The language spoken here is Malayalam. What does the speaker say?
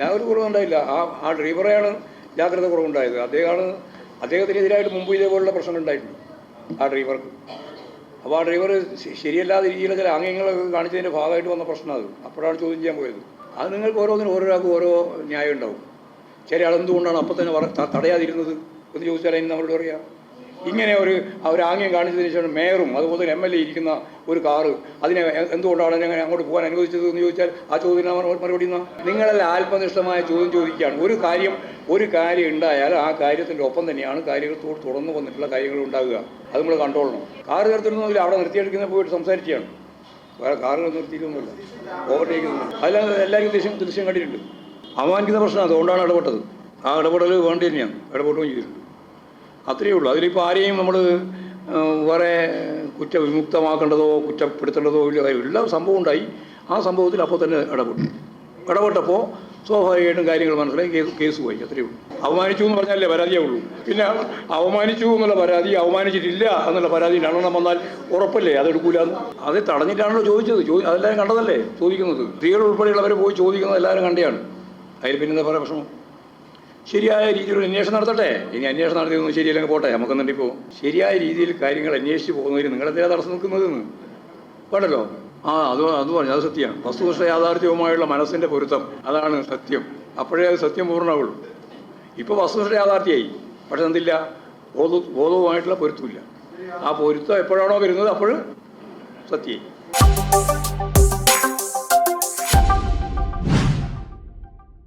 ഞാൻ ഒരു കുറവുണ്ടായില്ല ആ ആ ഡ്രൈവറെയാണ് ജാഗ്രത കുറവുണ്ടായത്. അദ്ദേഹമാണ് അദ്ദേഹത്തിനെതിരായിട്ട് മുമ്പ് ഇതേപോലുള്ള പ്രശ്നങ്ങൾ ഉണ്ടായിട്ടുണ്ട് ആ ഡ്രൈവർക്ക്. അപ്പോൾ ആ ഡ്രൈവർ ശരിയല്ലാതെ രീതിയിലെ ചില ആംഗ്യങ്ങൾ കാണിച്ചതിന്റെ ഭാഗമായിട്ട് വന്ന പ്രശ്നം അത്. അപ്പോഴാണ് ചോദ്യം ചെയ്യാൻ പോയത്. അത് നിങ്ങൾക്ക് ഓരോന്നിനും ഓരോരാൾക്കും ഓരോ ന്യായം ഉണ്ടാവും. ചില ആളെന്തുകൊണ്ടാണ് അപ്പം തന്നെ തടയാതിരുന്നത് എന്ന് ചോദിച്ചാൽ അതിന് നമ്മളോട് പറയാം. ഇങ്ങനെ ഒരു അവരാംഗ്യം കാണിച്ചതിന് ശേഷം മേയറും അതുപോലെ തന്നെ എം എൽ എ ഇരിക്കുന്ന ഒരു കാറ് അതിനെ എന്തുകൊണ്ടാണ് ഞങ്ങൾ അങ്ങോട്ട് പോകാൻ അനുവദിച്ചത് എന്ന് ചോദിച്ചാൽ ആ ചോദ്യം മറു- മറുപടി നിങ്ങളെല്ലാം ആത്മനിഷ്ഠമായ ചോദ്യം ചോദിക്കുകയാണ്. ഒരു കാര്യം ഒരു കാര്യം ഉണ്ടായാൽ ആ കാര്യത്തിന്റെ ഒപ്പം തന്നെയാണ് കാര്യങ്ങളോട് തുടർന്ന് വന്നിട്ടുള്ള കാര്യങ്ങൾ ഉണ്ടാകുക. അത് നമ്മൾ കണ്ടോളണം കാറ് നിർത്തിയിരുന്നെങ്കിൽ അവിടെ നിർത്തിയെടുക്കുന്ന പോയിട്ട് സംസാരിക്കുകയാണ് വേറെ കാറുകൾ നിർത്തിയിട്ടൊന്നുമില്ല. ഓവർടേക്ക് അതിൽ എല്ലാവരും ദൃശ്യം ദൃശ്യം കണ്ടിട്ടുണ്ട്. അപമാനിക്കുന്ന പ്രശ്നം അതുകൊണ്ടാണ് ഇടപെട്ടത്. ആ ഇടപെടൽ വേണ്ടി തന്നെയാണ് ഇടപെട്ടുകയും ചെയ്തിട്ടുണ്ട്. അത്രയേ ഉള്ളൂ. അതിലിപ്പോൾ ആരെയും നമ്മൾ വേറെ കുറ്റവിമുക്തമാക്കേണ്ടതോ കുറ്റപ്പെടുത്തേണ്ടതോ ഇല്ല എല്ലാം സംഭവം ഉണ്ടായി. ആ സംഭവത്തിൽ അപ്പോൾ തന്നെ ഇടപെട്ടു. ഇടപെട്ടപ്പോൾ സ്വാഭാവികമായിട്ടും കാര്യങ്ങൾ മനസ്സിലായി കേസ് കേസ് പോയി അത്രയേ ഉള്ളൂ. അവമാനിച്ചു എന്ന് പറഞ്ഞാലേ പരാതിയേ ഉള്ളൂ. പിന്നെ അവമാനിച്ചു എന്നുള്ള പരാതി അവമാനിച്ചിട്ടില്ല എന്നുള്ള പരാതി രണ്ടെണ്ണം വന്നാൽ ഉറപ്പല്ലേ? അതെടുക്കൂല അത് തടഞ്ഞിട്ടാണല്ലോ ചോദിച്ചത്. ചോദി അതെല്ലാവരും കണ്ടതല്ലേ ചോദിക്കുന്നത്? സ്ത്രീകൾ ഉൾപ്പെടെയുള്ളവർ പോയി ചോദിക്കുന്നത് എല്ലാവരും കണ്ടെയാണ് അതിൽ പിന്നെ എന്താ പറയുക പ്രശ്നം ശരിയായ രീതിയിൽ ഒരു അന്വേഷണം നടത്തട്ടെ? ഇനി അന്വേഷണം നടത്തിയൊന്നും ശരിയല്ലെങ്കിൽ പോട്ടെ. നമുക്കെന്നുണ്ട് ഇപ്പോൾ ശരിയായ രീതിയിൽ കാര്യങ്ങൾ അന്വേഷിച്ച് പോകുന്നതിന് നിങ്ങളെന്തിനാ തടസ്സം നിൽക്കുന്നതെന്ന്? വേണ്ടല്ലോ ആ അത് അത് പറഞ്ഞു. അത് സത്യമാണ്. വസ്തുനിഷ്ഠ യാഥാർത്ഥ്യവുമായുള്ള മനസ്സിന്റെ പൊരുത്തം. അതാണ് സത്യം. അപ്പോഴേ അത് സത്യം പൂർണമാവുള്ളൂ. ഇപ്പോൾ വസ്തുനിഷ്ഠ യാഥാർത്ഥ്യമായി പക്ഷെ എന്തില്ല? ബോധ ബോധവുമായിട്ടുള്ള പൊരുത്തമില്ല. ആ പൊരുത്തം എപ്പോഴാണോ വരുന്നത്? അപ്പോൾ സത്യമായി.